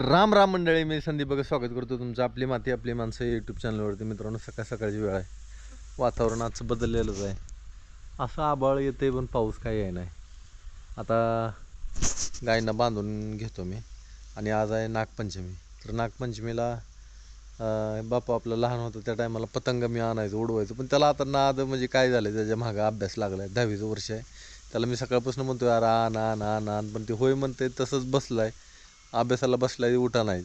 राम राम मंडळी मी संदीप बघा स्वागत करतो तुमचं आपली माती आपली माणसं यूट्यूब चॅनलवरती मित्रांनो सकाळ सकाळची वेळ आहे. वातावरण आजचं बदललेलंच आहे. असं आबाळ येते पण पाऊस काही आहे नाही. आता गायींना बांधून घेतो मी. आणि आज आहे नागपंचमी. तर नागपंचमीला अं, बापू आपलं लहान होतं त्या टायमाला पतंग मी आणायचो उडवायचो. पण त्याला आता नाद म्हणजे काय झालं त्याच्या मागं अभ्यास लागला आहे दहावीचं वर्ष आहे. त्याला मी सकाळपासून म्हणतो यार आण आण आण आण. पण ते होय म्हणते तसंच बसलं आहे अभ्यासाला बसलाय उठा नाही.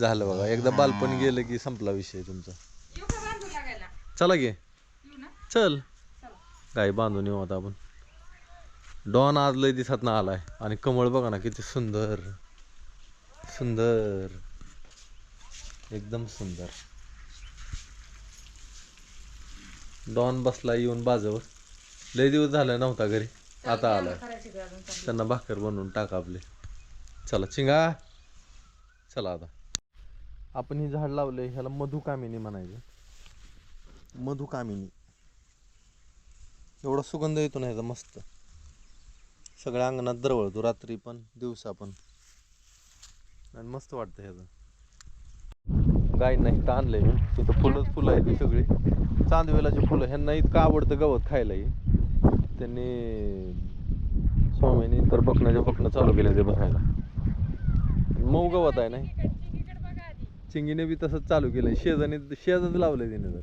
झालं बघा. एकदा बालपण गेलं की संपला विषय तुमचा. येऊ का बांधून लागायला? चला गे येऊ ना? चल. गाई बांधून येऊ आता आपण. डॉन आज लय दिसत ना आलाय. आणि कमळ बघा ना किती सुंदर. सुंदर. एकदम सुंदर. डॉन बसला येऊन बाजवर. लय दिवस झाला नव्हता घरी. आता आलाय. त्यांना भाकर बनवून टाका आपले. चला चिंगा. चला आता. आपण हे झाड लावलंय ह्याला मधुकामिनी म्हणायचं. मधुकामिनी एवढा सुगंध येतो ना ह्याचा मस्त. सगळ्या अंगणात दरवळतो रात्री पण दिवसा पण. आणि मस्त वाटतं ह्याचं. गायींना इथं आणलंय मी. तिथं फुलंच फुलं आहेत ती सगळी. चांदवेलाची फुलं ह्यांना इतकं आवडतं गवत खायलाही त्यांनी स्वामीने तर बकण्याच्या बकणं चालू केलं ते बघायला मऊ गवत आहे नाही चिंगीकडे बघा आधी. चिंगीने बी तसंच चालू केलंय. शेजाने शेजच लावलंय तिने तर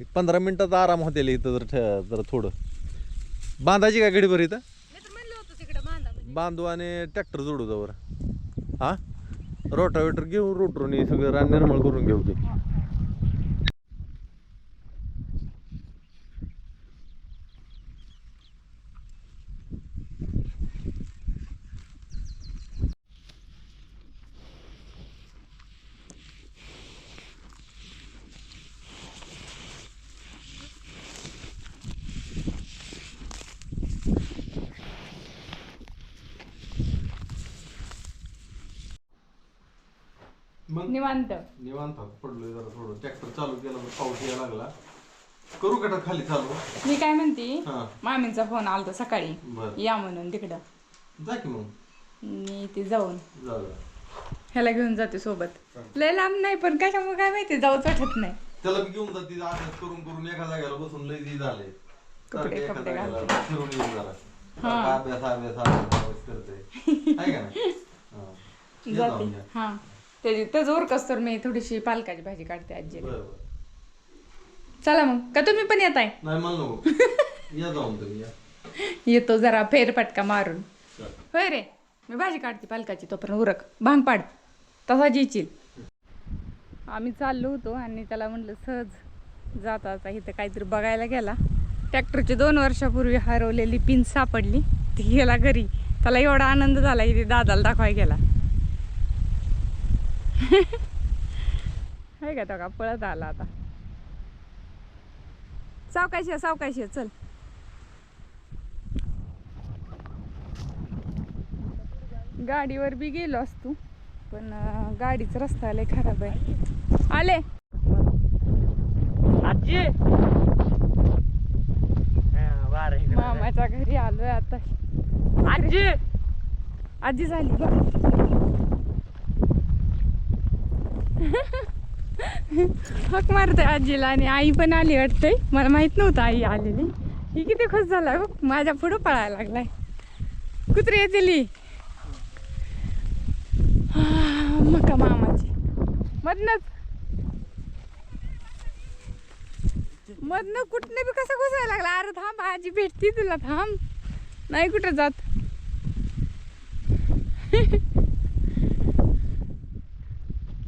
एक पंधरा मिनिटाचा आराम होते इथं जर ठे- जर थोडं. बांधायची का गडीभर इथं? मी तर म्हणलं होतं तिकडे बांधा म्हणजे. बांधू आणि ट्रॅक्टर जोडू जवळ. हा? रोटावेटर घेऊ रोटरून सगळं रान निर्मळ करून घेऊ की निवांत. निवांत पडलोय जरा थोडं. ट्रॅक्टर चालू केला मग पाऊस यायला लागला. करू का खाली चालू. मी काय म्हणते हा. मामींचा फोन आलता सकाळी. बर. या म्हणून तिकडं. जा की मग. मी ते जाऊन. ह्याला घेऊन जाते सोबत. लय लांब नाही पण कशामुळे काय माहिती जाऊच वाटत नाही. त्याला बी घेऊन जाते अभ्यास करून करून एका जागेला बसून लय दी झाले. कपडे- सारखं एका कपडे जागेला. फिरून येऊन झाला सारखं अभ्यास अभ्यास अभ्यास अभ्यास करते आहे का नाही? हा. ये जाते. हा. त्याची त्याच उरकस तर मी थोडीशी पालकाची भाजी काढते बरं चला मग का तुम्ही पण येताय? नाही मला नको. या जाऊन तुम्ही या. येतो जरा फेरफटका मारून. चल. होय रे मी भाजी काढते पालकाची तोपर्यंत उरक. भांग पाड. तसा जिचील. आम्ही चाललो होतो आणि त्याला म्हणलं सहज जाता आता इथं काहीतरी बघायला गेला. ट्रॅक्टरची दोन वर्षापूर्वी हरवलेली पिन सापडली. ती गेला घरी. त्याला एवढा आनंद झाला की ते दादाला दाखवाय गेला. हाय का तो का पळत आला आता. सावकाशी आहे, सावकाशी आहे, चल. गाडीवर बी गेलो असतो पण गाडीचा रस्ता लय खराब आहे. आले. आजी. मामाच्या घरी आलोय आता. आजी. आजी झाली बघ. हक मारतोय आजीला आणि आई पण आली वाटतंय. मला माहीत नव्हतं आई आलेली. ही किती खुश झाला बघ माझ्या पुढं पळायला लागलाय. कुत्री येतील हा, मका मामाची. मधनच मधनं कुठनं बी कसं घुसायला लागला? अरे थांब आजी भेटती तुला थांब. नाही कुठं जात.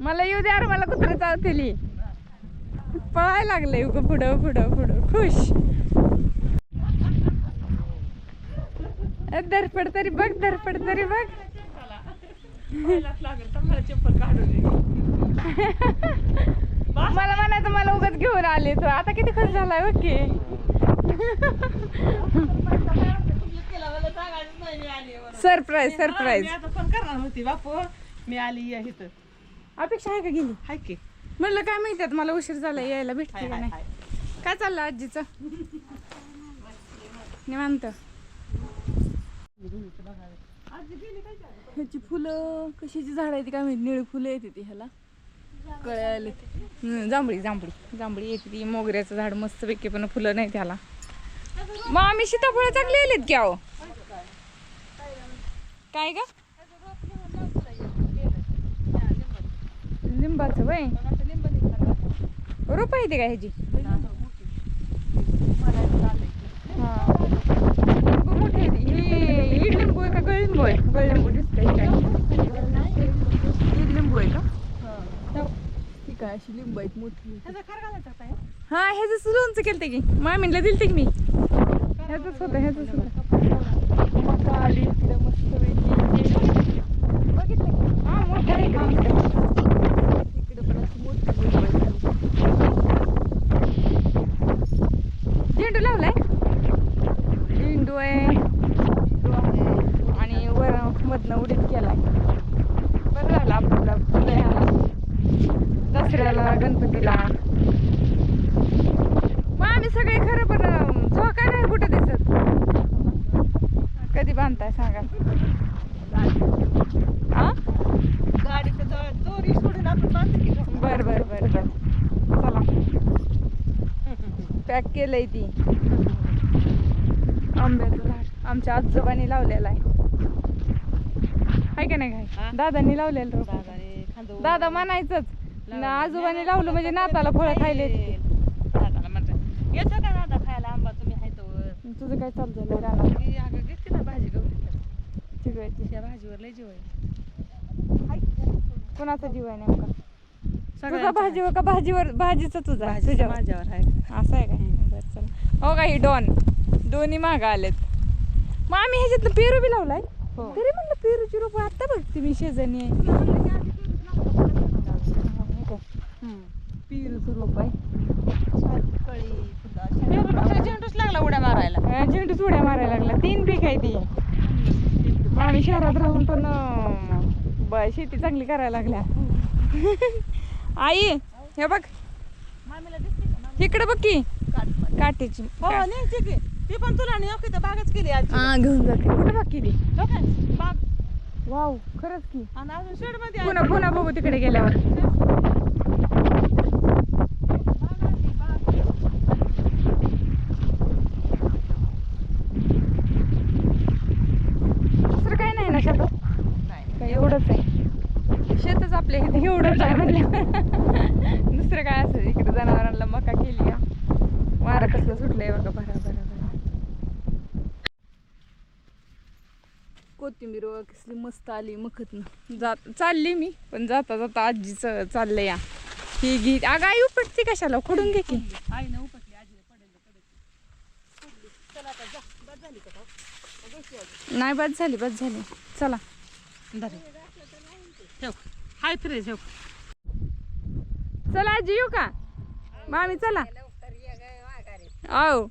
मला येऊ द्या मला कुत्र चावतेली. पळायला लागलंय उगं पुढं पुढं पुढं. खुश. धरपड तरी बघ धरपड तरी बघ. मला म्हणायचं मला उगाच घेऊन आले तो. आता किती खुश झालाय बघ की सरप्राईज सरप्राईज होती बापू. मी आली या इथं. अपेक्षा आहे का गेली? हाय की. म्हणलं काय माहिती आता मला उशीर झाला यायला भेटते का नाही? काय चाललं आजीचं? निवांत. ह्याची फुलं कशाची झाड आहे ती काय माहिती? निळी फुलं येते ती ह्याला. हम्म, जांभळी जांभळी. जांभळी येते ती मोगऱ्याचं झाड मस्त पैकी पण फुलं नाही त्याला. मग आम्ही सीताफळं चांगली आलेत की अहो? काय का लिंबाचं वय? रोप आहे ते का ह्याची? हा. मोठे. हे लिंबू आहे का गळलिंबू आहे? गळलिंबू ईड लिंबू आहे का? ठीक आहे अशी लिंबू आहेत मोठी. ह्याचा हा लोणचं केलं की. मामीला दिलते की मी. ह्याच होतं ह्याच होतं. बघितलं की? हा मोठं आहे इकडे इकडे पण अशी मोठी लिंबू आहे. झेंडू लावलाय झेंडू आहे आणि वर मधनं उडीत केलाय. बरं झालं आपल्याला फुलं ह्याला दसऱ्याला गणपतीला. मग आम्ही सगळे खरं पण झोका नाही कुठं दिसत. कधी बांधताय सांगा. दोरी सोडून आपण बांधतो. बर बर बर बर. चला. पॅक केलंय ती. आंब्याचं झाड आमच्या आजोबांनी लावलेलं आहे हाय का नाही हा? काय दादांनी लावलेलं खांदो दादा म्हणायचंच ना आजोबांनी लावलं म्हणजे नाताला फळं खायला येते का दादा खायला आंबा तुम्ही हाय तोवर तुझं काय चालू झालं रानात मी अगं घेते ना भाजी गवली चिकवायची त्या भाजीवर लय जीव आहे कोणाचा जीव आहे नेमका तुझा भाजीवर का भाजीवर भाजीचा तुझा तुझ्यावर माझ्यावर आहे असं आहे काय हो का ही डॉन दोन्ही माग आलेत. मग आम्ही ह्याच्यातलं पेरू बी लावलाय. हो. तरी म्हणलं पेरूची रोप आता बघते मी शेजानी आहे पेरूचं रोप आहे. झेंडूच लागला उड्या मारायला? अं, झेंडू चुड्या मारायला लागला. तीन पीक आहे ती. आम्ही शहरात राहून पण शेती चांगली करायला लागल्या. आई हे बघ? इकडे बघ की. काट. काटेची हो ती पण तुला नाही की बागच केली आज हा घेऊन जाते कुठे बघ किती बाग. वाव खरंच की. आणि अजून शेडमध्ये पुन्हा पुन्हा बघू तिकडे गेल्यावर दुसरं काय नाही ना शेतात काय एवढंच आहे शेतच आपल्या इथे एवढंच आहे म्हणलं दुसरं काय असं इकडे जनावरांना मका केली का वारं कसलं सुटलंय बघा भरा भरा भरा वगैरे कसली मस्त आली मखतनं. जात चालली मी पण जाता जाता आजीचं चाललंय या. ही घी अगं आई उपटती कशाला? खोडून घे की. आई न उपटली आजीला पडेल नाही बाद झाली बाद झाली. चला. ठेव. हाय फ्रेश ठेव. चला आजी येऊ का? मामी चला. आओ.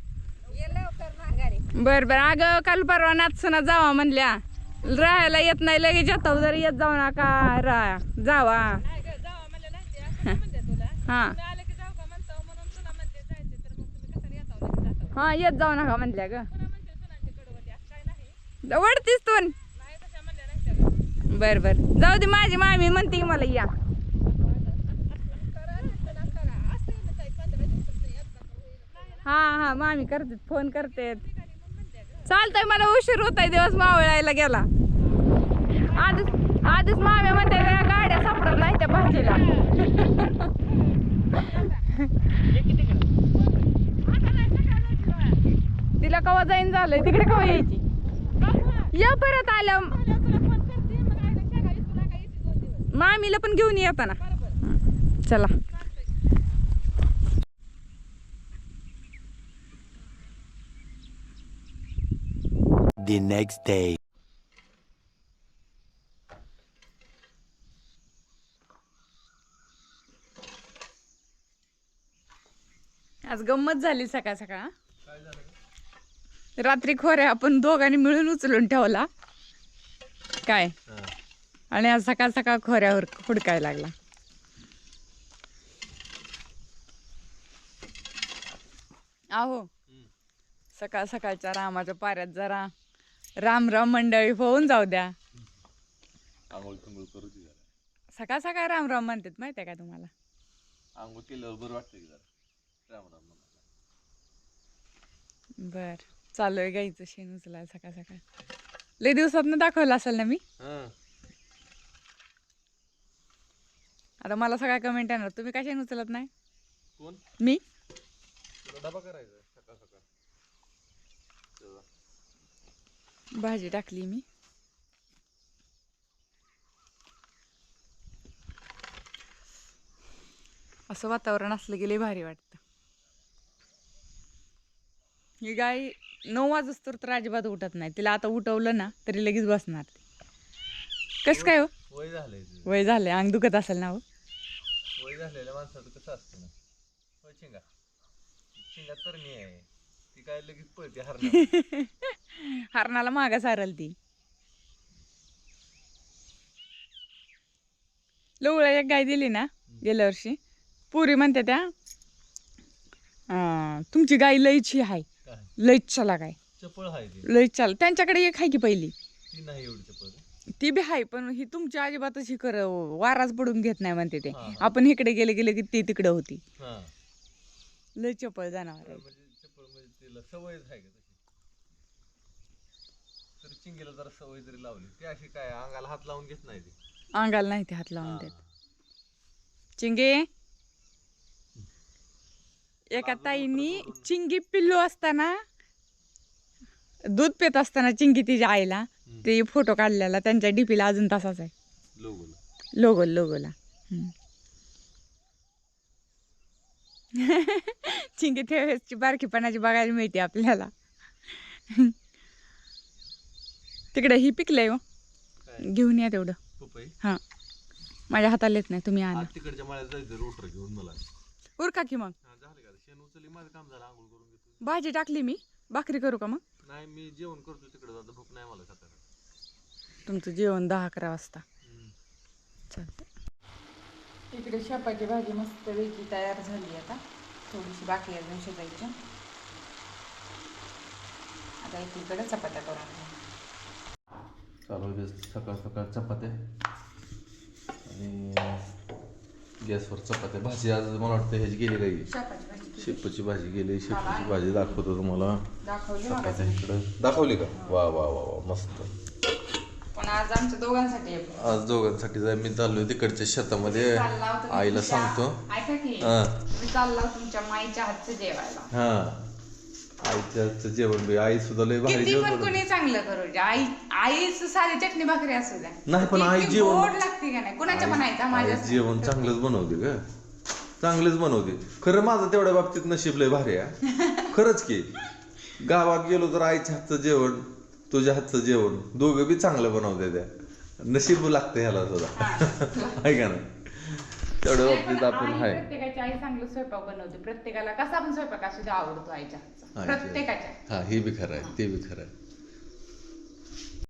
बर बर. अगं काल परवा नाचसुना जावा म्हणल्या. राहायला येत नाही लगेच येतो जर येत जाऊ नका रा जावा. हा. हा येत जाऊ नका म्हणल्या ग. वडतीस तू. बर बर. जाऊ दे माझी मामी म्हणते की मला या. हा हा मामी करते फोन करते. चालतंय मला उशीर होत आहे दिवस मावळायला गेला. आधीच आधीच मामी म्हणते गाड्या सापडत नाही त्या भाजीला. तिला कवा जाईन झालंय तिकडे कवा यायची? या परत आल्या मामीला पण घेऊन येताना चला. The next day. आज गंमत झाली सकाळ सकाळ रात्री खोऱ्या आपण दोघांनी मिळून उचलून ठेवला. काय? आणि आज सकाळ सकाळ खोऱ्यावर हुडकायला लागला. आहो सकाळ सकाळच्या रामाच्या पाऱ्यात जरा राम राम मंडळी होऊन जाऊ द्या. आंघोळ फिंगोळ करू दे जरा. सकाळ सकाळ राम राम म्हणतात माहिती आहे का तुम्हाला? आंघोळ केल्यावर बरं वाटतं की जरा. राम राम म्हणायला. बर चालू आहे गाईचं शेण उचलायला सकाळ सकाळ. लय दिवसात दाखवलं असेल ना मी? हं. आता मला सगळ्या कमेंट येणार. तुम्ही काय शेण उचलत नाही? कोण? मी? तुला डबा करायचा सकाळ सकाळ तेव्हा. भाजी टाकली मी. असं वातावरण असलं गेले भारी वाटतं. ही गाय नऊ वाजच तर तर अजिबात उठत नाही. तिला आता उठवलं ना तरी लगेच बसणार ती. कसं काय हो? वय झालंय तुझं. वय झालंय अंग दुखत असेल ना हो? वय झालेल्या माणसाचं कसं असतं ना? होय चिंगा चिंगा तर आहे. ती काय लगेच पळते हरणार हरणाला मागा सारल ती. लवळा एक गाय दिली ना गेल्या वर्षी. पुरी म्हणते त्या अं, तुमची गाय लईची आहे काय? लईच चला गाय. चपळ आहे ती. लईच चला. त्यांच्याकडे एक आहे की पहिली? ती नाही एवढी चपळ. ती बी आहे पण ही तुमची अजिबातच ही कर वाराच पडून घेत नाही म्हणते ते. हा, हा. आपण इकडे गेले गेले की ती तिकडे होती. हा. लई चपळ आहे. म्हणजे चपळ म्हणजे तिला सवयच आहे का तशी? तर चिंगीला जरा सवय जरी लावली ती अशी काय अंगाला हात लावून घेत नाही ती. अंगाला नाही ते हात लावून. देत. चिंगे? एका ताईनी चिंगी पिल्लू असताना दूध पित असताना चिंगी तिच्या आईला ते फोटो काढलेला त्यांच्या डीपीला अजून तसाच आहे. लोगोला. लोगो लोगोला. हम्म. चिंगी त्यावेळेसची बारकीपणाची बघायला मिळते आपल्याला. तिकडे ही पिकलंय हो. घेऊन या तेवढं. हां. माझ्या हाताला येत नाही तुम्ही आणा आज तिकडच्या मळ्यात जायचं रोटर घेऊन मला. उरका की मग? झालं का? शेण उचलली माझं काम झालं आंघोळ करून घेतो भाजी टाकली मी. भाकरी करू का मग? नाही मी जेवण करतो तिकडे जातो भूक नाही मला तुमचं जेवण दहा अकरा वाजता. चालतं इकडे शेपाची भाजी मस्त वेगळी तयार झाली आता. थोडीशी बाकी आहे अजून शिजायची. आता एकीकडे चपात्या करून घेऊ. चालू आहे सकाळ सकाळ चपात्या. आणि गॅसवर चपात्या. भाजी आज मला वाटतं ह्याची गेली काही? शेपाची भाजी गेली. शेपूची भाजी दाखवतो तुम्हाला. दाखवली इकडं. दाखवली का? वा वा वा वा. मस्त. पण आज आमच्या दोघांसाठी आहे. आज दोघांसाठी जाय मी चाललोय तिकडच्या शेतामध्ये. चालला होता तुम्ही आईला तुमच्या- सांगतो. ऐका की. हा. चालला होता तुमच्या माईच्या हातचं जेवायला. हा. आईच्या जेवण बी. आई सुद्धा लय भारी किती जेवण बनवते. कोणी चांगलं करू द्या आई आईच साधी चटणी भाकरी असू द्या. नाही, पण आई जेवण- गोड लागते का नाही? कुणाच्या पण आईचा माझ्या आई जेवण चांगलंच बनवते का चांगलंच बनवते. खरं माझं तेवढ्या बाबतीत नशीब लय भारी आहे. खरंच की. गावात गेलो तर आईच्या हातचं जेवण तुझ्या हातचं जेवण. दोघं बी चांगलं बनवते त्या. नशीब लागतं ह्याला सुद्धा. आहे का नाही? तेवढ्या बाबतीत आपण आहे प्रत्येकाची आई चांगलं स्वयंपाक बनवते. प्रत्येकाला कसा पण स्वयंपाक असू द्या आवडतो आईच्या हातचा. प्रत्येकाच्या. हा हे बी खरं आहे ते बी खरं आहे.